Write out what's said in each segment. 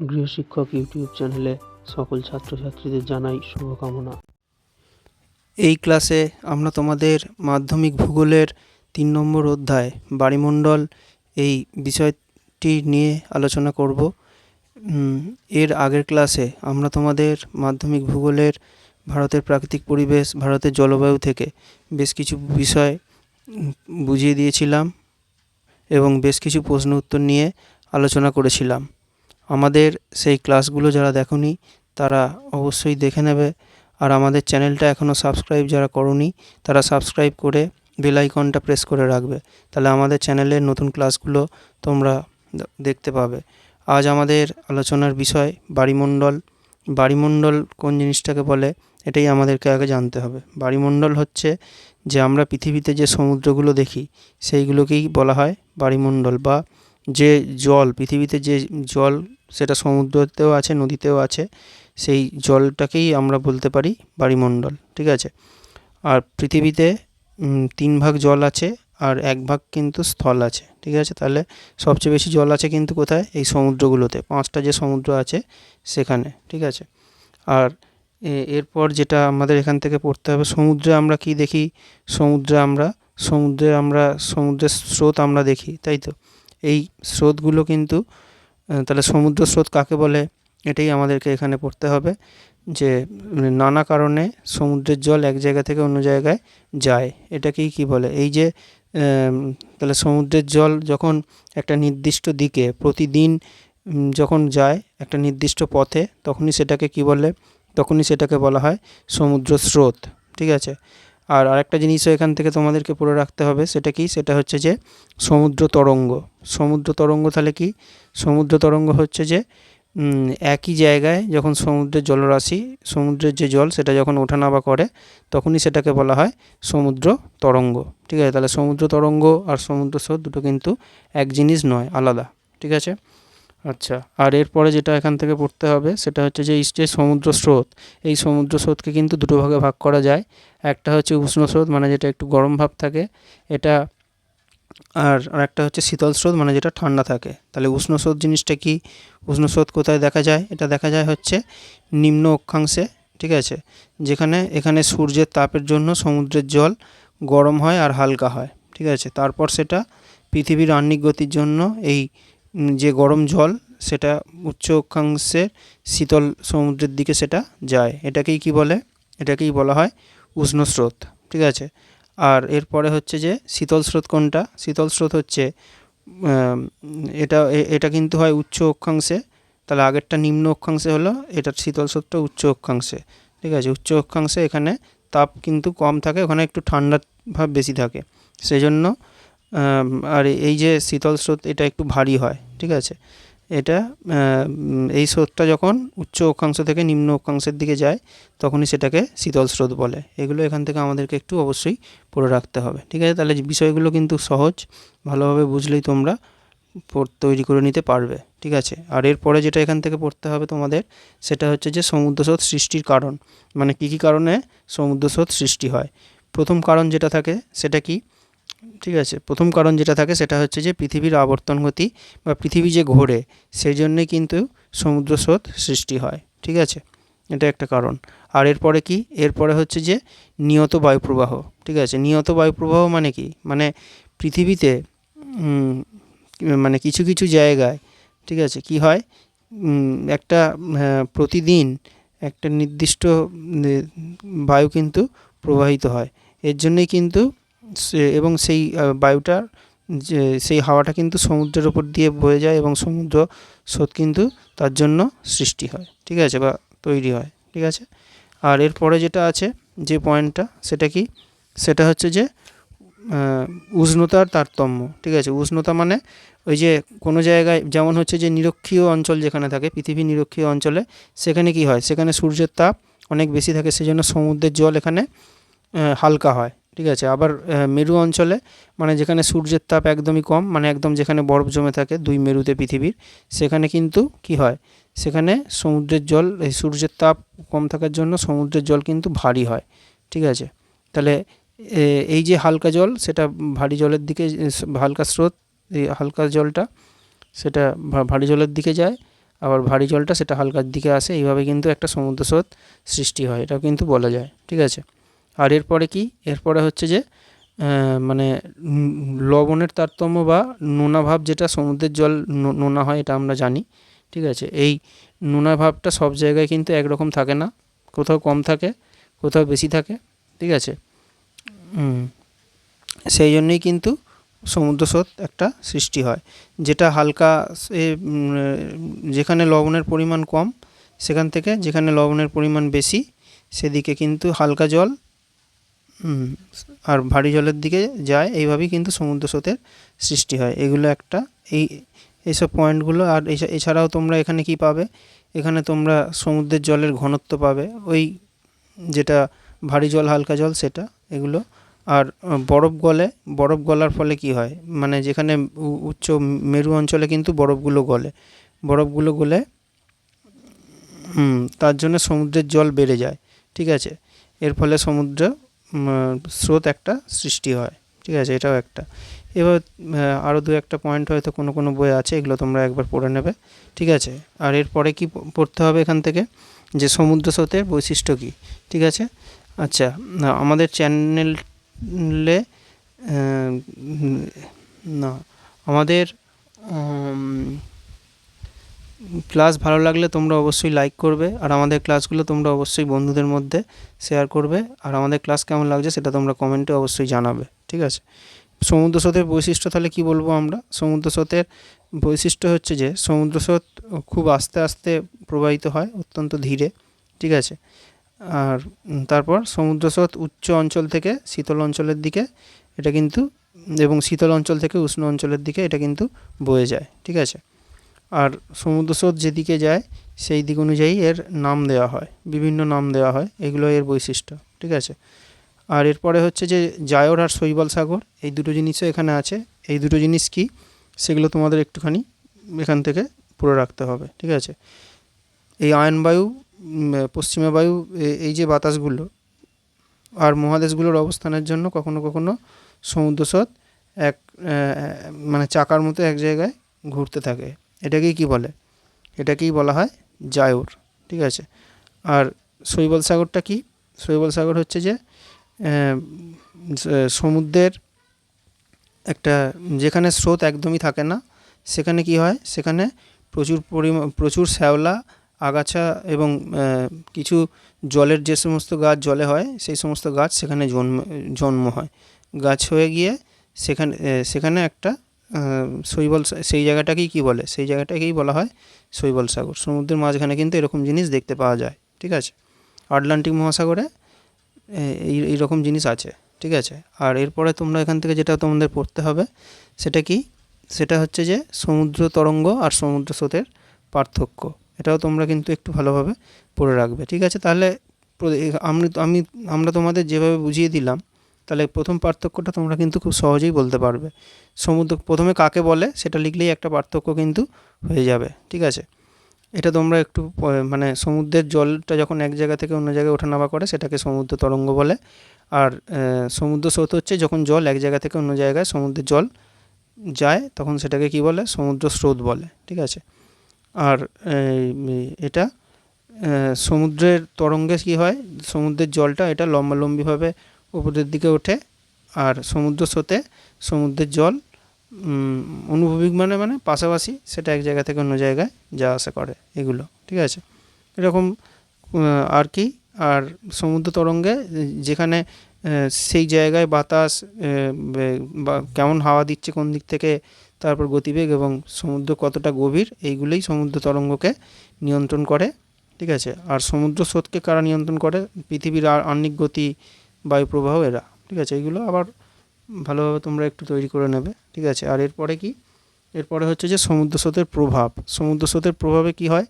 গৃহশিক্ষক YouTube চ্যানেলে সকল ছাত্রছাত্রীদের জানাই শুভকামনা। এই ক্লাসে আমরা তোমাদের মাধ্যমিক ভূগোলের তিন নম্বর অধ্যায় বাড়িমণ্ডল এই বিষয়টি নিয়ে আলোচনা করব। এর আগের ক্লাসে আমরা তোমাদের মাধ্যমিক ভূগোলের ভারতের প্রাকৃতিক পরিবেশ, ভারতের জলবায়ু থেকে বেশ কিছু বিষয় বুঝিয়ে দিয়েছিলাম এবং বেশ কিছু প্রশ্ন উত্তর নিয়ে আলোচনা করেছিলাম। আমাদের সেই ক্লাসগুলো যারা দেখনি, তারা অবশ্যই দেখে নেবে। আর আমাদের চ্যানেলটা এখনও সাবস্ক্রাইব যারা করনি, তারা সাবস্ক্রাইব করে বেল আইকনটা প্রেস করে রাখবে। তাহলে আমাদের চ্যানেলের নতুন ক্লাসগুলো তোমরা দেখতে পাবে। আজ আমাদের আলোচনার বিষয় বাড়িমণ্ডল। বাড়িমণ্ডল কোন জিনিসটাকে বলে, এটাই আমাদেরকে আগে জানতে হবে। বাড়িমণ্ডল হচ্ছে যে আমরা পৃথিবীতে যে সমুদ্রগুলো দেখি, সেইগুলোকেই বলা হয় বাড়িমণ্ডল বা যে জল, পৃথিবীতে যে জল, সেটা সমুদ্রতেও আছে, নদীতেও আছে, সেই জলটাকেই আমরা বলতে পারি বাড়িমণ্ডল ঠিক আছে? আর পৃথিবীতে তিন ভাগ জল আছে আর এক ভাগ কিন্তু স্থল আছে, ঠিক আছে? তাহলে সবচেয়ে বেশি জল আছে কিন্তু কোথায়? এই সমুদ্রগুলোতে, পাঁচটা যে সমুদ্র আছে সেখানে, ঠিক আছে? আর এরপর যেটা আমাদের এখান থেকে পড়তে হবে, সমুদ্রে আমরা কি দেখি? সমুদ্রে আমরা সমুদ্রে আমরা, সমুদ্রের স্রোত আমরা দেখি, তাই তো? এই স্রোতগুলো কিন্তু তাহলে সমুদ্র স্রোত কাকে বলে? এটাই আমাদেরকে এখানে পড়তে হবে যে, নানা কারণে সমুদ্রের জল এক জায়গা থেকে অন্য জায়গায় যায়। এটাকেই কি বলে? এই যে তাহলে সমুদ্রের জল যখন একটা নির্দিষ্ট দিকে প্রতিদিন যখন যায় একটা নির্দিষ্ট পথে, তখনই সেটাকে কি বলে? তখনই সেটাকে বলা হয় সমুদ্র স্রোত। ঠিক আছে? আর আরেকটা জিনিসও এখান থেকে তোমাদেরকে পড়ে রাখতে হবে, সেটা কি? সেটা হচ্ছে যে সমুদ্র তরঙ্গ। সমুদ্র তরঙ্গ তাহলে কি? সমুদ্র তরঙ্গ হচ্ছে যে একই জায়গায় যখন সমুদ্রের জলরাশি, সমুদ্রের যে জল সেটা যখন ওঠানামা করে, তখনই সেটাকে বলা হয় সমুদ্র তরঙ্গ। ঠিক আছে? তাহলে সমুদ্র তরঙ্গ আর সমুদ্র স্রোত দুটো কিন্তু এক জিনিস নয়, আলাদা। ঠিক আছে? আচ্ছা আর এরপরে যেটা এখান থেকে পড়তে হবে, সেটা হচ্ছে যে যে সমুদ্র স্রোত, এই সমুদ্র স্রোতকে কিন্তু দুটো ভাগে ভাগ করা যায়। একটা হচ্ছে উষ্ণ স্রোত মানে যেটা একটু গরম ভাব থাকে, এটা আর আরেকটা হচ্ছে শীতল স্রোত মানে যেটা ঠান্ডা থাকে। তাহলে উষ্ণ স্রোত জিনিসটা কি? উষ্ণ স্রোত কোথায় দেখা যায়? এটা দেখা যায় হচ্ছে নিম্ন অক্ষাংশে, ঠিক আছে? যেখানে, এখানে সূর্যের তাপের জন্য সমুদ্রের জল গরম হয় আর হালকা হয়, ঠিক আছে? তারপর সেটা পৃথিবীর আহ্নিক গতির জন্য এই যে গরম জল, সেটা উচ্চ অক্ষাংশের শীতল সমুদ্রের দিকে সেটা যায়। এটাকেই কি বলে? এটাকেই বলা হয় উষ্ণ স্রোত, ঠিক আছে? আর এরপরে হচ্ছে যে শীতল স্রোত কোনটা? শীতল স্রোত হচ্ছে এটা এটা কিন্তু হয় উচ্চ অক্ষাংশে, তাহলে আগেরটা নিম্ন অক্ষাংশে হলো, এটার শীতল স্রোতটা উচ্চ অক্ষাংশে, ঠিক আছে? উচ্চ অক্ষাংশে এখানে তাপ কিন্তু কম থাকে, ওখানে একটু ঠান্ডার ভাব বেশি থাকে। সেই জন্য আর এই যে শীতল স্রোত, এটা একটু ভারী হয়, ঠিক আছে? এটা এই স্রোতটা যখন উচ্চ অক্ষাংশ থেকে নিম্ন অক্ষাংশের দিকে যায়, তখনই সেটাকে শীতল স্রোত বলে। এগুলো এখান থেকে আমাদেরকে একটু অবশ্যই পড়ে রাখতে হবে, ঠিক আছে? তাহলে বিষয়গুলো কিন্তু সহজ, ভালোভাবে বুঝলেই তোমরা তৈরি করে নিতে পারবে, ঠিক আছে? আর এরপরে যেটা এখান থেকে পড়তে হবে তোমাদের, সেটা হচ্ছে যে সমুদ্র স্রোত সৃষ্টির কারণ। মানে কী কী কারণে সমুদ্র স্রোত সৃষ্টি হয়? প্রথম কারণ যেটা থাকে, সেটা কি? ঠিক আছে। প্রথম কারণ যেটা থাকে সেটা হচ্ছে যে পৃথিবীর আবর্তন গতি বা পৃথিবী যে ঘোরে সেই জন্যে কিন্তু সমুদ্র স্রোত সৃষ্টি হয়। ঠিক আছে? এটা একটা কারণ। আর এরপরে কি? এরপরে হচ্ছে যে নিয়ত বায়ুপ্রবাহ। ঠিক আছে? নিয়ত বায়ুপ্রবাহ মানে কি? মানে পৃথিবীতে মানে কিছু কিছু জায়গায়, ঠিক আছে? কি হয়? একটা প্রতিদিন একটা নির্দিষ্ট বায়ু কিন্তু প্রবাহিত হয়। এর জন্যই কিন্তু এবং সেই আহ, বায়ুটার যে সেই হাওয়াটা কিন্তু সমুদ্রের ওপর দিয়ে বয়ে যায় এবং সমুদ্র স্রোত কিন্তু তার জন্য সৃষ্টি হয় ঠিক আছে বা তৈরি হয় ঠিক আছে? আর এরপরে যেটা আছে যে পয়েন্টটা সেটা কি? সেটা হচ্ছে যে উষ্ণতার তারতম্য ঠিক আছে? উষ্ণতা মানে ওই যে কোনো জায়গায় যেমন হচ্ছে যে নিরক্ষীয় অঞ্চল যেখানে থাকে পৃথিবীর নিরক্ষীয় অঞ্চলে সেখানে কি হয়? সেখানে সূর্যের তাপ অনেক বেশি থাকে সেজন্য সমুদ্রের জল এখানে হালকা হয় ঠিক আছে? আবার মেরু অঞ্চলে মানে যেখানে সূর্যের তাপ একদমই কম মানে একদম যেখানে বরফ জমে থাকে, দুই মেরুতে পৃথিবীর, সেখানে কিন্তু কি হয়? সেখানে সমুদ্রের জল, এই সূর্যের তাপ কম থাকার জন্য সমুদ্রের জল কিন্তু ভারী হয়, ঠিক আছে? তাহলে এই যে হালকা জল, সেটা ভারী জলের দিকে হালকা স্রোত, এই হালকা জলটা, সেটা ভারী জলের দিকে যায়, আবার ভারী জলটা সেটা হালকার দিকে আসে, এইভাবে কিন্তু একটা সমুদ্র স্রোত সৃষ্টি হয়, এটাও কিন্তু বলা যায়, ঠিক আছে? আর এরপরে কি? এরপরে হচ্ছে যে মানে লবণের তারতম্য বা নোনা ভাব যেটা সমুদ্রের জল নোনা হয় এটা আমরা জানি, ঠিক আছে? এই নোনা ভাবটা সব জায়গায় কিন্তু একরকম থাকে না, কোথাও কম থাকে, কোথাও বেশি থাকে, ঠিক আছে? সেই জন্যই কিন্তু সমুদ্র স্রোত একটা সৃষ্টি হয়, যেটা হালকা যেখানে লবণের পরিমাণ কম, সেখান থেকে যেখানে লবণের পরিমাণ বেশি, সেদিকে কিন্তু হালকা জল আর ভারী জলের দিকে যায়, এইভাবেই কিন্তু সমুদ্র স্রোতের সৃষ্টি হয়। এগুলো একটা, এই, এইসব পয়েন্টগুলো, আর এছা- এছাড়াও তোমরা এখানে কি পাবে? এখানে তোমরা সমুদ্রের জলের ঘনত্ব পাবে, ওই যেটা ভারী জল, হালকা জল, সেটা, এগুলো। আর বরফ গলে, বরফ গলার ফলে কি হয়? মানে যেখানে উচ্চ মেরু অঞ্চলে কিন্তু বরফগুলো গলে। বরফগুলো গলে তার জন্য সমুদ্রের জল বেড়ে যায়, ঠিক আছে? এর ফলে সমুদ্র স্রোত একটা সৃষ্টি হয়। ঠিক আছে? এটাও একটা। এবার আরও দু একটা পয়েন্ট হয়তো কোনো কোনো বই আছে, এগুলো তোমরা একবার পড়ে নেবে। ঠিক আছে? আর এরপরে কি পড়তে হবে এখান থেকে? যে সমুদ্র স্রোতের বৈশিষ্ট্য কী? ঠিক আছে? আচ্ছা আমাদের চ্যানেলে না, আমাদের ক্লাস ভালো লাগলে তোমরা অবশ্যই লাইক করবে, আর আমাদের ক্লাসগুলো তোমরা অবশ্যই বন্ধুদের মধ্যে শেয়ার করবে, আর আমাদের ক্লাস কেমন লাগছে সেটা তোমরা কমেন্টে অবশ্যই জানাবে, ঠিক আছে? সমুদ্র স্রোতের বৈশিষ্ট্য তাহলে কি বলব আমরা? সমুদ্র স্রোতের বৈশিষ্ট্য হচ্ছে যে, সমুদ্র স্রোত খুব আস্তে আস্তে প্রবাহিত হয়, অত্যন্ত ধীরে, ঠিক আছে? আর তারপর সমুদ্র স্রোত উচ্চ অঞ্চল থেকে শীতল অঞ্চলের দিকে, এটা কিন্তু, এবং শীতল অঞ্চল থেকে উষ্ণ অঞ্চলের দিকে এটা কিন্তু বয়ে যায়, ঠিক আছে? আর সমুদ্র স্রোত যেদিকে যায়, সেই দিক অনুযায়ী এর নাম দেওয়া হয়, বিভিন্ন নাম দেওয়া হয়, এগুলো এর বৈশিষ্ট্য, ঠিক আছে? আর এরপরে হচ্ছে যে জায়র আর শৈবাল সাগর, এই দুটো জিনিসও এখানে আছে। এই দুটো জিনিস কি? সেগুলো তোমাদের একটুখানি এখান থেকে পড়ে রাখতে হবে, ঠিক আছে? এই আয়ন বায়ু পশ্চিমা বায়ু এই যে বাতাসগুলো আর মহাদেশগুলোর অবস্থানের জন্য কখনো কখনো সমুদ্র স্রোত এক মানে চাকার মতো এক জায়গায় ঘুরতে থাকে। এটাকেই কি বলে? এটাকেই বলা হয় জায়ুর ঠিক আছে? আর শৈবল সাগরটা কি? শৈবল সাগর হচ্ছে যে সমুদ্রের একটা, যেখানে স্রোত একদমই থাকে না, সেখানে কি হয়? সেখানে প্রচুর পরিমাণ প্রচুর শ্যাওলা, আগাছা এবং কিছু জলের যে সমস্ত গাছ জলে হয়, সেই সমস্ত গাছ সেখানে জন্ম জন্ম হয়। গাছ হয়ে গিয়ে সেখানে সেখানে একটা শৈবল সেই জায়গাটাকেই কি বলে? সেই জায়গাটাকেই বলা হয় শৈবল সাগর। সমুদ্রের মাঝখানে কিন্তু এরকম জিনিস দেখতে পাওয়া যায়, ঠিক আছে? আটলান্টিক মহাসাগরে এই এইরকম জিনিস আছে, ঠিক আছে? আর এরপরে তোমরা এখান থেকে যেটা তোমাদের পড়তে হবে, সেটা কি? সেটা হচ্ছে যে সমুদ্র তরঙ্গ আর সমুদ্র স্রোতের পার্থক্য। এটাও তোমরা কিন্তু একটু ভালোভাবে পড়ে রাখবে, ঠিক আছে? তাহলে আমি আমি, আমরা তোমাদের যেভাবে বুঝিয়ে দিলাম তাহলে প্রথম পার্থক্যটা তোমরা কিন্তু খুব সহজেই বলতে পারবে। সমুদ্র, প্রথমে কাকে বলে সেটা লিখলেই একটা পার্থক্য কিন্তু হয়ে যাবে, ঠিক আছে? এটা তোমরা একটু মানে সমুদ্রের জলটা যখন এক জায়গা থেকে অন্য জায়গায় ওঠানামা করে সেটাকে সমুদ্র তরঙ্গ বলে। আর সমুদ্র স্রোত হচ্ছে যখন জল এক জায়গা থেকে অন্য জায়গায় সমুদ্রের জল যায়, তখন সেটাকে কি বলে? সমুদ্র স্রোত বলে, ঠিক আছে? আর এটা সমুদ্রের তরঙ্গে কী হয়? সমুদ্রের জলটা এটা লম্বালম্বিভাবে উপরের দিকে ওঠে আর সমুদ্র স্রোতে সমুদ্রের জল উম, অনুভূমিক মানে মানে পাশাপাশি সেটা এক জায়গা থেকে অন্য জায়গায় যাওয়া আসা করে এগুলো ঠিক আছে? এরকম আর কি আর সমুদ্র তরঙ্গে যেখানে সেই জায়গায় বাতাস কেমন হাওয়া দিচ্ছে কোন দিক থেকে তারপর গতিবেগ এবং সমুদ্র কতটা গভীর এইগুলোই সমুদ্র তরঙ্গকে নিয়ন্ত্রণ করে ঠিক আছে? আর সমুদ্র স্রোতকে কারা নিয়ন্ত্রণ করে? পৃথিবীর আর আহ্নিক গতি বায়ুপ্রবাহ এরা, ঠিক আছে? এইগুলো আবার ভালোভাবে তোমরা একটু তৈরি করে নেবে, ঠিক আছে? আর এরপরে কি? এরপরে হচ্ছে যে সমুদ্র স্রোতের প্রভাব। সমুদ্র স্রোতের প্রভাবে কি হয়?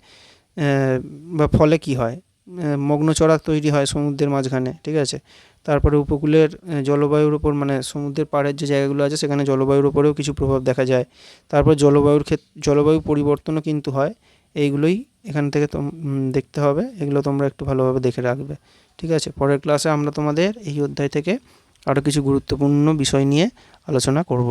বা ফলে কি হয়? মগ্নচড়া তৈরি হয় সমুদ্রের মাঝখানে, ঠিক আছে? তারপরে উপকূলের জলবায়ুর উপর মানে সমুদ্রের পাড়ের যে জায়গাগুলো আছে, সেখানে জলবায়ুর উপরেও কিছু প্রভাব দেখা যায়। তারপর জলবায়ুর ক্ষেত্রে জলবায়ু পরিবর্তনও কিন্তু হয়। এইগুলোই এখান থেকে দেখতে হবে। এগুলো তোমরা একটু ভালোভাবে দেখে রাখবে। ঠিক আছে? পরের ক্লাসে আমরা তোমাদের এই অধ্যায় থেকে আরও কিছু গুরুত্বপূর্ণ বিষয় নিয়ে আলোচনা করব।